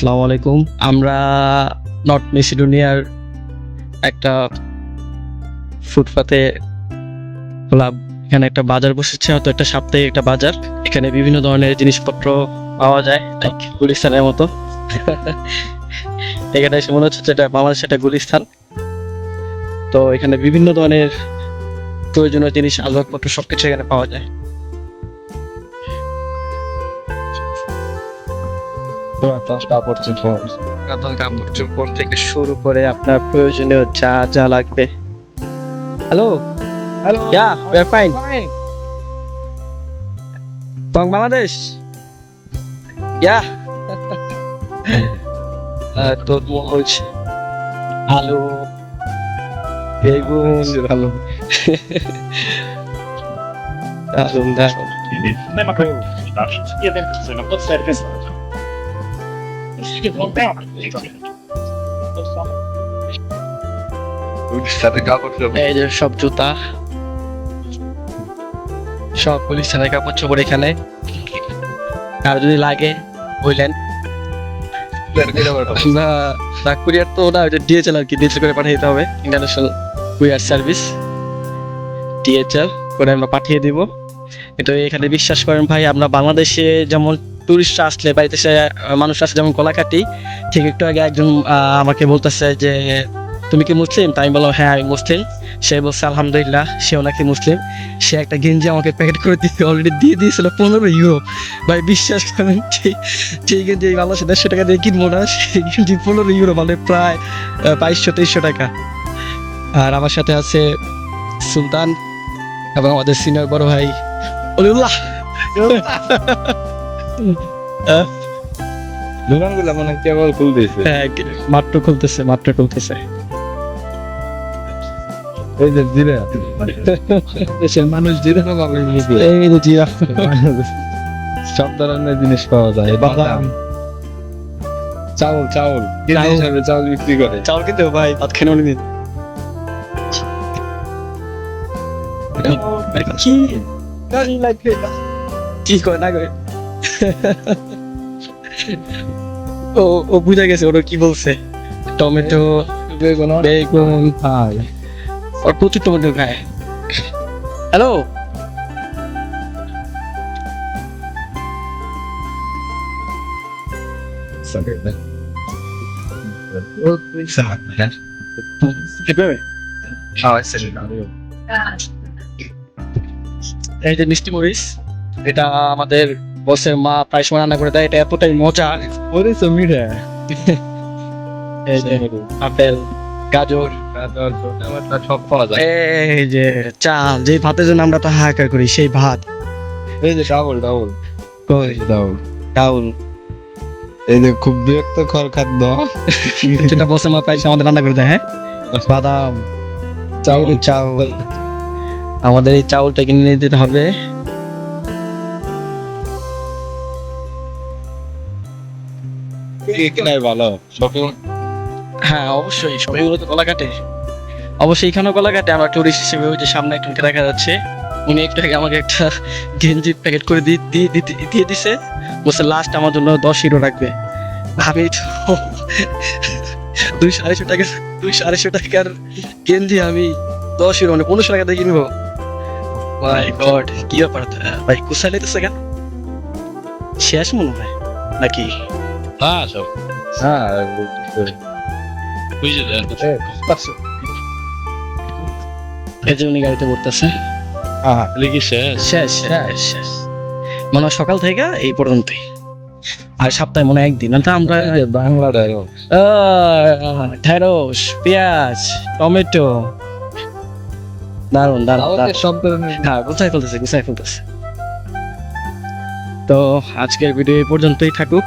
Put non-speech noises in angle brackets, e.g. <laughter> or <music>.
আসসালামু আলাইকুম। আমরা নর্থ মেসিডোনিয়ার একটা ফুটপাতে ক্লাব, এখানে একটা বাজার বসেছে, হয়তো একটা সাপ্তাহিক একটা বাজার। এখানে বিভিন্ন ধরনের জিনিসপত্র পাওয়া যায় গুলিস্তানের মতো। <laughs> এখানে এসে মনে হচ্ছে এটা বাংলাদেশের একটা গুলিস্তান। তো এখানে বিভিন্ন ধরনের প্রয়োজনীয় জিনিস, আসবাবপত্র সবকিছু এখানে পাওয়া যায়। কাতান কাপড় চোপড় থেকে শুরু করে আপনার প্রয়োজনীয় যা যা লাগবে hello Hello. Yeah, we're fine. From Bangladesh. Yeah. uh, তরমুজ আলু বেগুন Hello. দারুণ দারুণ এই যে সব জুতা। সব পুলিশ থানায় কাপড় চোপড় এখানে। আর যদি লাগে, বললেন। না না কুরিয়ার তো না ডিএচএল আর কি ডিএচএল করে পাঠিয়ে দিতে হবে। ইন্টারন্যাশনাল কুরিয়ার সার্ভিস ডিএচএল করে আমরা পাঠিয়ে দিব। কিন্তু এখানে বিশ্বাস করেন ভাই, আমরা বাংলাদেশে যেমন টুরিস্টরা আসলে বাড়িতে আহ, মানুষ আসলে যেমন কলা কাটি ঠিক একটু আগে একজন আমাকে বলতেছে যে তুমি কি মুসলিম? তাই আমি বললাম হ্যাঁ আমি মুসলিম। সে বলছে আলহামদুলিল্লাহ সেও নাকি মুসলিম। সে একটা গেঞ্জি আমাকে প্যাকেট করে দিয়ে অলরেডি দিয়ে দিয়েছিল পনেরো ইউরো ভাই বিশ্বাস করেন সেই গেঞ্জি বাংলাদেশে দেড়শো টাকা দিয়ে কিনবো না সেই গেঞ্জি পনেরো ইউরো মানে প্রায় বাইশশো তেইশশো টাকা। আর আমার সাথে আছে সুলতান এবং আমাদের সিনিয়র বড় ভাই অলিউল্লাহ। দোকানগুলো মানে কেবল খুল হ্যাঁ, মাত্র খুলতেছে মাত্র খুলতেছে। এই যে জিরে। দেশের মানুষ জিরে পাবে এই যে জিরা। সব ধরনের জিনিস পাওয়া যায়। বাদাম চাউল চাউল। কেজি চাউল। হিসাবে চাউল বিক্রি করে। চাউল কিনতে ভাই ভাত খেয়ে নিন কি? কি? করে না করে ও ও বুঝা গেছে ওরা কি বলছে? টমেটো বেগুন বেগুন খায়। আর প্রচুর টমেটো খায় হ্যালো এই যে মিষ্টি মরিচ এটা আমাদের বসের মা প্রায় সময় রান্না করে দেয় এটা এতটাই মজা। ওরে তো মিঠা আপেল গাজর। সব পাওয়া যায়। এই যে চাল যে ভাতের জন্য আমরা তো হাহাকার করি সেই ভাত। এই যে ডাবল কই? ডাউল এই যে খুব বিরক্ত খর খাদ্য। যেটা মা আমাদের রান্না করে দেয় হ্যাঁ? বাদাম চাউল। চাউল। আমাদের এই চাউলটা কিনে নিয়ে দিতে হবে। কিনাই ভালো? শপিং হ্যাঁ অবশ্যই। তো কলা কাটে অবশ্যই এখানেও কলা কাটে আমরা টুরিস্ট হিসেবে ওই যে সামনে একজনকে দেখা যাচ্ছে। উনি একটু আগে আমাকে একটা প্যাকেট করে দিয়ে দিয়ে দিছে। বলছে লাস্ট আমার জন্য দশ ইউরো রাখবে। তো দুইশো আড়াইশো টাকা আড়াইশো টাকার গেঞ্জি আমি দশ ইউরো মানে পনেরোশো টাকা দিয়ে কিনবো। মাই গড কি ব্যাপার ভাই কুসাই নিতেছে কেন? শেষ মনে হয়, নাকি? হ্যাঁ সব। হ্যাঁ বুঝে দেন এই উনি গাড়িতে পড়তেছে হ্যাঁ লিখি শেষ? শেষ শেষ শেষ। মনে হয় সকাল থেকে এই পর্যন্তই। আর সপ্তাহে মনে হয় একদিন। না আমরা বাংলা ঢেঁড়স পেঁয়াজ টমেটো। দারুণ দারুণ হ্যাঁ গুছাই ফেলতেছে গুছাই ফেলতেছে। তো আজকের ভিডিও এই পর্যন্তই থাকুক।